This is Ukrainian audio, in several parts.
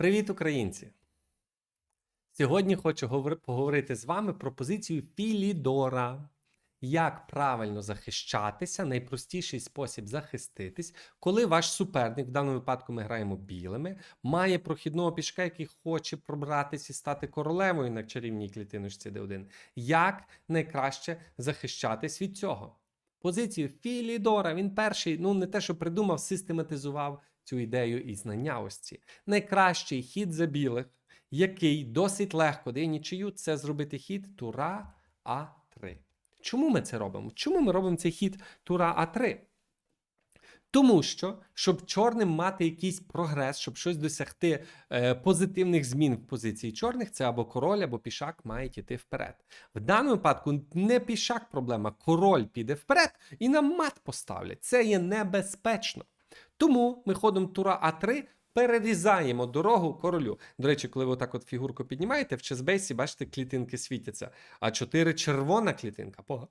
Привіт, українці! Сьогодні хочу поговорити з вами про позицію Філідора. Як правильно захищатися, найпростіший спосіб захиститись, коли ваш суперник, в даному випадку ми граємо білими, має прохідного пішка, який хоче пробратись і стати королевою на чарівній клітиночці D1. Як найкраще захищатись від цього? Позицію Філідора він перший, ну не те, що придумав, систематизував цю ідею і знання ось ці. Найкращий хід за білих, який досить легко дає нічию, це зробити хід тура А3. Чому ми це робимо? Чому ми робимо цей хід тура А3? Тому що, щоб чорним мати якийсь прогрес, щоб щось досягти е, позитивних змін в позиції чорних, це або король, або пішак мають іти вперед. В даному випадку не пішак проблема, король піде вперед і нам мат поставлять. Це є небезпечно. Тому ми ходом тура А3 перерізаємо дорогу королю. До речі, коли ви отак от фігурку піднімаєте, в чесбейсі, бачите, клітинки світяться. А 4 червона клітинка. пога-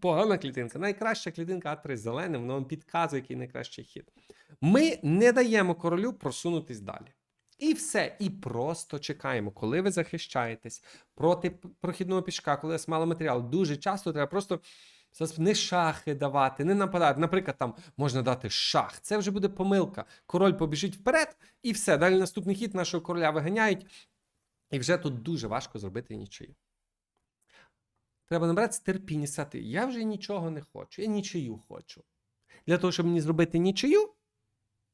Погана клітинка. Найкраща клітинка А3 зелена, воно вам підказує, який найкращий хід. Ми не даємо королю просунутись далі. І все. І просто чекаємо, коли ви захищаєтесь проти прохідного пішка, коли у вас мало матеріалу. Дуже часто треба просто не шахи давати, не нападати. Наприклад, там можна дати шах. Це вже буде помилка. Король побіжить вперед, і все. Далі наступний хід нашого короля виганяють. І вже тут дуже важко зробити нічию. Треба набратися терпіння сати. Я вже нічого не хочу, я нічию хочу. Для того, щоб мені зробити нічию,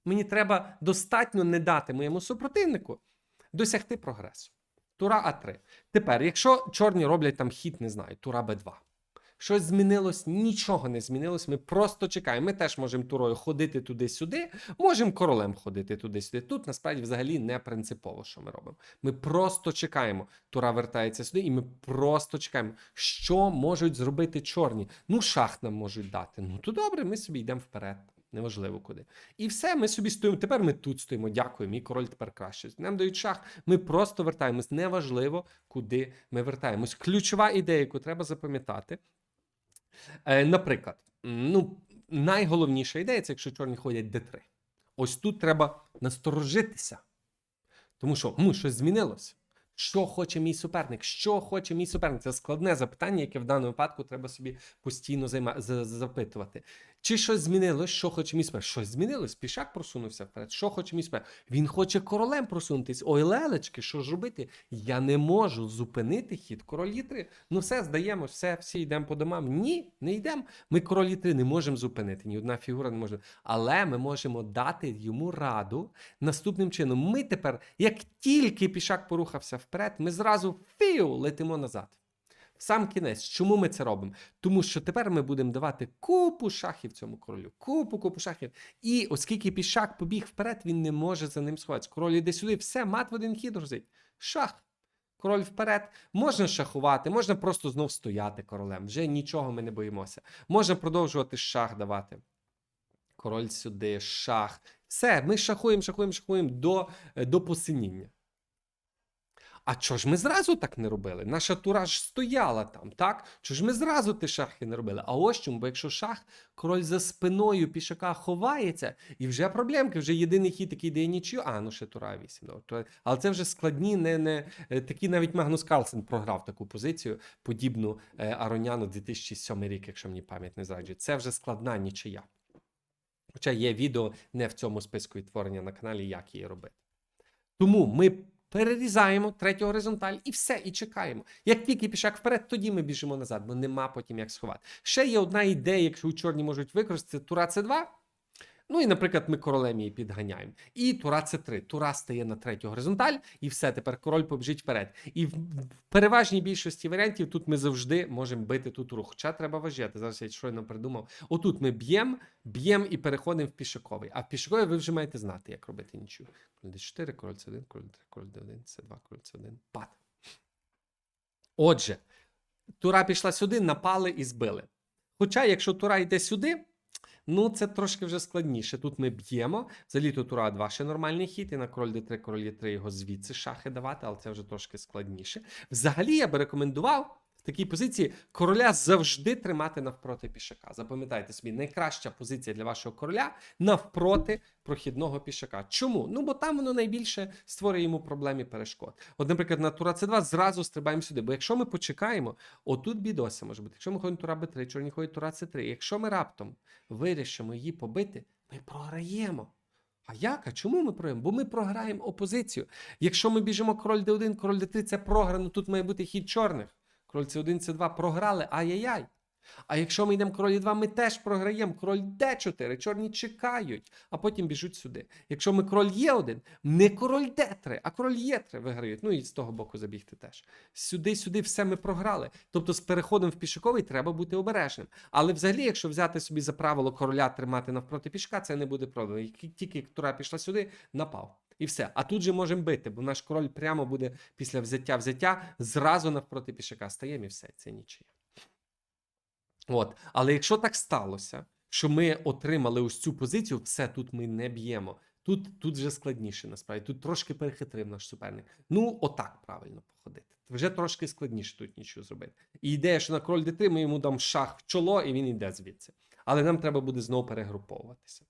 мені треба достатньо не дати моєму супротивнику досягти прогресу. Тура А3. Тепер, якщо чорні роблять там хід, не знаю, тура Б2. Щось змінилось, нічого не змінилось. Ми просто чекаємо. Ми теж можемо турою ходити туди-сюди, можемо королем ходити туди-сюди. Тут насправді взагалі не принципово, що ми робимо. Ми просто чекаємо. Тура вертається сюди, і ми просто чекаємо, що можуть зробити чорні. Ну, шах нам можуть дати. Ну то добре, ми собі йдемо вперед. Неважливо куди. І все, ми собі стоїмо. Тепер ми тут стоїмо. Дякую, мій король тепер краще. Нам дають шах. Ми просто вертаємось. Неважливо, куди ми вертаємось. Ключова ідея, яку треба запам'ятати. Е, наприклад, ну, найголовніша ідея це якщо чорні ходять d3. Ось тут треба насторожитися. Тому що ну, щось змінилось. Що хоче мій суперник? Що хоче мій суперник? Це складне запитання, яке в даному випадку треба собі постійно займа... запитувати. Чи щось змінилось? Що хоче мій? Щось змінилось? Пішак просунувся вперед. Що хоче мій? Він хоче королем просунутись. Ой, лелечки, що ж робити? Я не можу зупинити хід король 3 Ну все, здаємо, все, всі йдемо по домам. Ні, не йдемо. Ми король 3 не можемо зупинити. Ні одна фігура не може. Але ми можемо дати йому раду наступним чином. Ми тепер, як тільки пішак порухався вперед, ми зразу фіу летимо назад. Сам кінець, чому ми це робимо? Тому що тепер ми будемо давати купу шахів цьому королю, купу, купу шахів. І оскільки пішак побіг вперед, він не може за ним сховатися. Король іде сюди, все, мат в один хід грозить. Шах. Король вперед. Можна шахувати, можна просто знов стояти королем. Вже нічого ми не боїмося. Можна продовжувати шах давати. Король сюди, шах. Все, ми шахуємо, шахуємо, шахуємо до, е, до посиніння. А чого ж ми зразу так не робили? Наша тура ж стояла там, так? Чого ж ми зразу ті шахи не робили? А ось чому, бо якщо шах, король за спиною пішака ховається, і вже проблемки, вже єдиний хід, який дає нічию. А, ну ще тура 8. Добре. Але це вже складні, не, не е, такі навіть Магнус Карлсен програв таку позицію, подібну е, Ароняну 2007 рік, якщо мені пам'ять не зраджує. Це вже складна нічия. Хоча є відео не в цьому списку відтворення на каналі, як її робити. Тому ми перерізаємо третю горизонталь і все, і чекаємо. Як тільки пішак вперед, тоді ми біжимо назад, бо нема потім як сховати. Ще є одна ідея, якщо у чорні можуть використати, тура С2. Ну і, наприклад, ми королем її підганяємо. І тура С3. Тура стає на третю горизонталь, і все, тепер король побіжить вперед. І в переважній більшості варіантів тут ми завжди можемо бити ту туру. Хоча треба вважати. Зараз я щойно придумав. Отут ми б'ємо, б'ємо і переходимо в пішаковий. А в пішаковий ви вже маєте знати, як робити нічого. Король d4, король c1, король 3, король d1, c2, король c1, пад. Отже, тура пішла сюди, напали і збили. Хоча, якщо тура йде сюди, ну це трошки вже складніше. Тут ми б'ємо. Взагалі тут тура 2 ще нормальний хід, і на король d3, король e3 його звідси шахи давати, але це вже трошки складніше. Взагалі, я би рекомендував такій позиції короля завжди тримати навпроти пішака. Запам'ятайте собі, найкраща позиція для вашого короля навпроти прохідного пішака. Чому? Ну бо там воно найбільше створює йому проблем і перешкод. От, наприклад, на тура c 2 зразу стрибаємо сюди. Бо якщо ми почекаємо, отут бідося може бути. Якщо ми ходимо тура b3, чорні ходять тура c 3 Якщо ми раптом вирішимо її побити, ми програємо. А як? А чому ми програємо? Бо ми програємо опозицію. Якщо ми біжимо король d1, король d3 це програно, тут має бути хід чорних. Король c1, c2 програли, ай-яй-яй. А якщо ми йдемо король e2, ми теж програємо. Король d4, чорні чекають, а потім біжуть сюди. Якщо ми король e1, не король d3, а король e3 виграють. Ну і з того боку забігти теж. Сюди-сюди все ми програли. Тобто з переходом в пішаковий треба бути обережним. Але взагалі, якщо взяти собі за правило короля тримати навпроти пішка, це не буде проблем. Тільки тура пішла сюди, напав. І все. А тут же можемо бити, бо наш король прямо буде після взяття взяття зразу навпроти пішака. Стаємо і все, це нічия. От. Але якщо так сталося, що ми отримали ось цю позицію, все тут ми не б'ємо. Тут, тут вже складніше насправді. Тут трошки перехитрив наш суперник. Ну, отак правильно походити. Вже трошки складніше тут нічого зробити. І ідея, що на король d3 ми йому дам шах в чоло, і він йде звідси. Але нам треба буде знову перегруповуватися.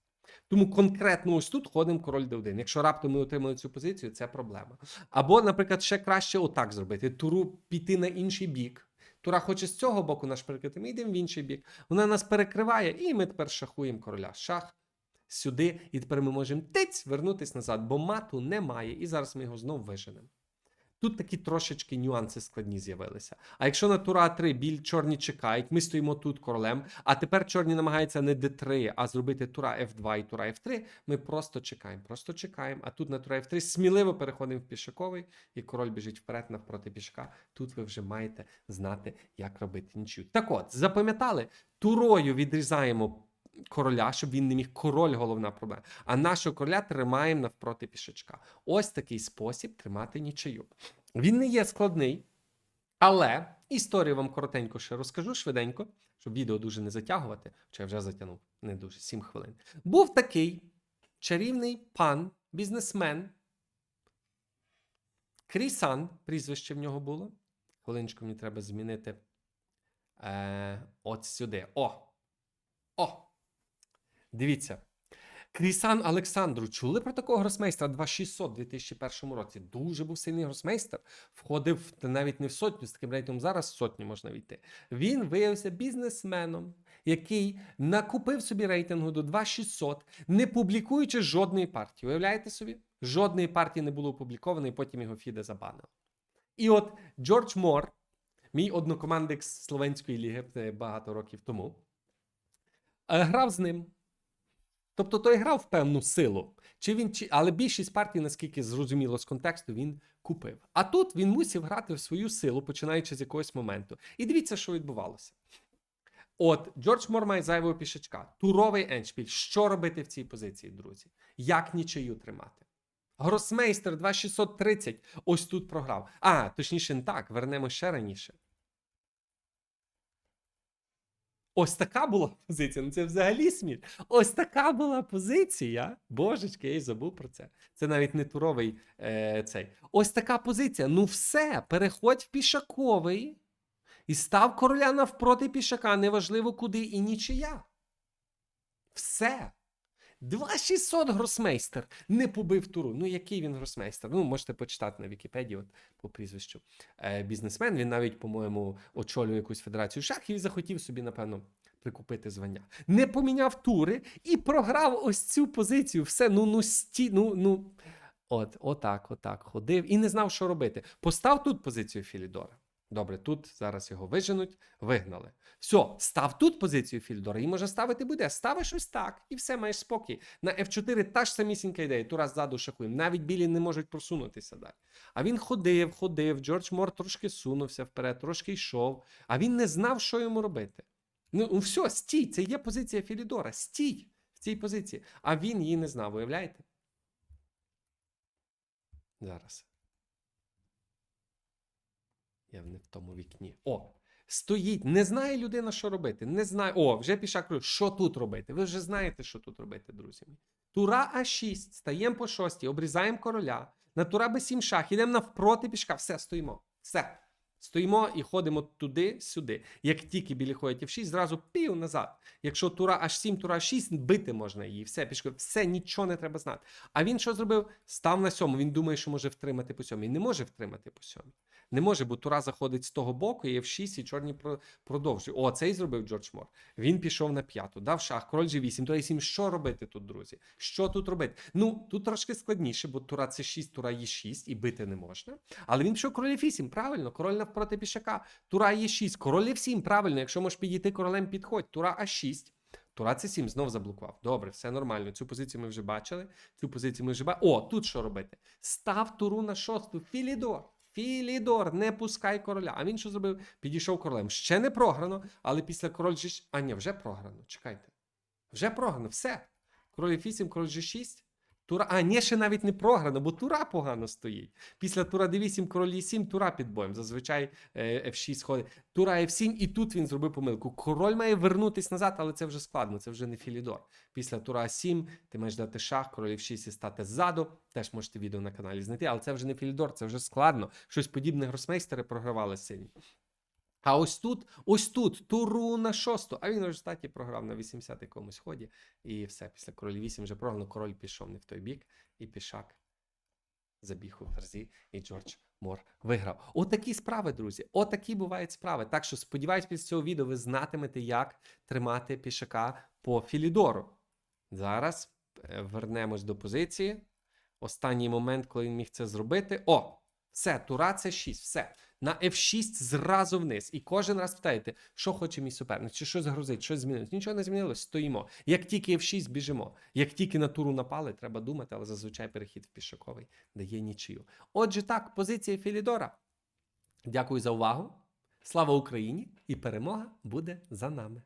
Тому конкретно ось тут ходимо король d1. Якщо раптом ми отримали цю позицію, це проблема. Або, наприклад, ще краще отак зробити: туру піти на інший бік. Тура хоче з цього боку наш перекрити, ми йдемо в інший бік. Вона нас перекриває, і ми тепер шахуємо короля. Шах сюди, і тепер ми можемо тиць вернутися назад, бо мату немає. І зараз ми його знову виженемо. Тут такі трошечки нюанси складні з'явилися. А якщо на тура 3 біль чорні чекають, ми стоїмо тут королем, а тепер чорні намагаються не d3, а зробити тура f2 і тура f3, ми просто чекаємо, просто чекаємо. А тут на тура f3 сміливо переходимо в пішаковий, і король біжить вперед навпроти пішака. Тут ви вже маєте знати, як робити нічю. Так от, запам'ятали, турою відрізаємо короля, щоб він не міг король головна проблема. А нашого короля тримаємо навпроти пішачка. Ось такий спосіб тримати нічию. Він не є складний, але історію вам коротенько ще розкажу швиденько, щоб відео дуже не затягувати, хоча я вже затягнув не дуже 7 хвилин. Був такий чарівний пан, бізнесмен. Крісан, прізвище в нього було. Хвилиночку мені треба змінити. Е, От сюди. О! О! Дивіться. Крісан Олександру, чули про такого гросмейстера 2600 у 2001 році? Дуже був сильний гросмейстер. Входив навіть не в сотню, з таким рейтингом зараз в сотню можна війти. Він виявився бізнесменом, який накупив собі рейтингу до 2600, не публікуючи жодної партії. Уявляєте собі? Жодної партії не було опубліковано, і потім його Фіде забанив. І от Джордж Мор, мій однокомандник з Словенської ліги багато років тому, е, грав з ним. Тобто той грав в певну силу, чи він чи але більшість партій, наскільки зрозуміло з контексту, він купив. А тут він мусив грати в свою силу, починаючи з якогось моменту. І дивіться, що відбувалося. От Джордж Мор має зайвого пішачка, туровий еншпіль. Що робити в цій позиції, друзі? Як нічию тримати? Гросмейстер 2630 ось тут програв. А, точніше, не так, вернемо ще раніше. Ось така була позиція. Ну це взагалі сміх. Ось така була позиція. Божечки, я й забув про це. Це навіть не туровий е, цей. Ось така позиція. Ну все, переходь в пішаковий і став короля навпроти пішака, неважливо куди і нічия. Все. 2600 гросмейстер не побив туру. Ну, який він гросмейстер? Ну, можете почитати на Вікіпедії, от по прізвищу е, бізнесмен. Він навіть, по-моєму, очолює якусь федерацію шахів і захотів собі, напевно, прикупити звання. Не поміняв тури і програв ось цю позицію. Все, ну, ну, сті, ну, ну. От, отак, отак ходив і не знав, що робити. Постав тут позицію Філідора. Добре, тут зараз його виженуть, вигнали. Все, став тут позицію Фільдора, і може ставити буде. Ставиш ось так, і все, маєш спокій. На F4 та ж самісінька ідея, тура ззаду шахуємо. Навіть білі не можуть просунутися далі. А він ходив, ходив, Джордж Мор трошки сунувся вперед, трошки йшов, а він не знав, що йому робити. Ну, ну все, стій, це є позиція Філідора. Стій в цій позиції. А він її не знав, уявляєте? Зараз. Я не в тому вікні. О, стоїть, не знає людина, що робити. Не знає. О, вже пішак. Що тут робити? Ви вже знаєте, що тут робити, друзі. Тура А6, стаємо по шостій, обрізаємо короля. На тура Б7 шах, ідемо навпроти пішка. Все, стоїмо. Все. Стоїмо і ходимо туди-сюди. Як тільки білі ходять F6, зразу пів назад. Якщо тура H7, тура H6, бити можна її. Все, пішки, все, нічого не треба знати. А він що зробив? Став на сьому. Він думає, що може втримати по сьомій. Не може втримати по сьомій. Не може, бо тура заходить з того боку, і F6, і чорні про- продовжують. О, цей зробив Джордж Мор. Він пішов на п'яту, дав шах, король G8, тура Е7. Що робити тут, друзі? Що тут робити? Ну, тут трошки складніше, бо тура C6, тура Е6, і бити не можна. Але він пішов король F8, правильно, король навпроти пішака. Тура Е6, король F7, правильно, якщо можеш підійти королем, підходь. Тура А6. Тура С7 знов заблокував. Добре, все нормально. Цю позицію ми вже бачили. Цю позицію ми вже бачили. О, тут що робити? Став туру на шосту. Філідор. Філідор, не пускай короля. А він що зробив? Підійшов королем. Ще не програно, але після король G6... А ні, вже програно. Чекайте. Вже програно. Все. Король F8, король G6. Тура. А, ні, ще навіть не програно, бо тура погано стоїть. Після тура D8, король E7, тура під боєм. Зазвичай е, F6 ходить. Тура F7, і тут він зробив помилку. Король має вернутись назад, але це вже складно, це вже не Філідор. Після тура 7 ти маєш дати шах, король F6 і стати ззаду. Теж можете відео на каналі знайти, але це вже не Філідор, це вже складно. Щось подібне гросмейстери програвали сильні. А ось тут, ось тут, туру на шосту. А він в результаті програв на 80 якомусь ході. І все, після король 8 вже програно, король пішов не в той бік, і пішак забіг у ферзі, і Джордж Мор виграв. Отакі справи, друзі. Отакі бувають справи. Так що сподіваюсь, після цього відео ви знатимете, як тримати пішака по Філідору. Зараз е, вернемось до позиції. Останній момент, коли він міг це зробити. О! Все, тура це 6, все. На F6 зразу вниз. І кожен раз питаєте, що хоче мій суперник, чи щось грозить, щось змінилось. Нічого не змінилось, стоїмо. Як тільки F6 біжимо. Як тільки на туру напали, треба думати, але зазвичай перехід в пішаковий дає нічию. Отже, так, позиція Філідора. Дякую за увагу. Слава Україні! І перемога буде за нами.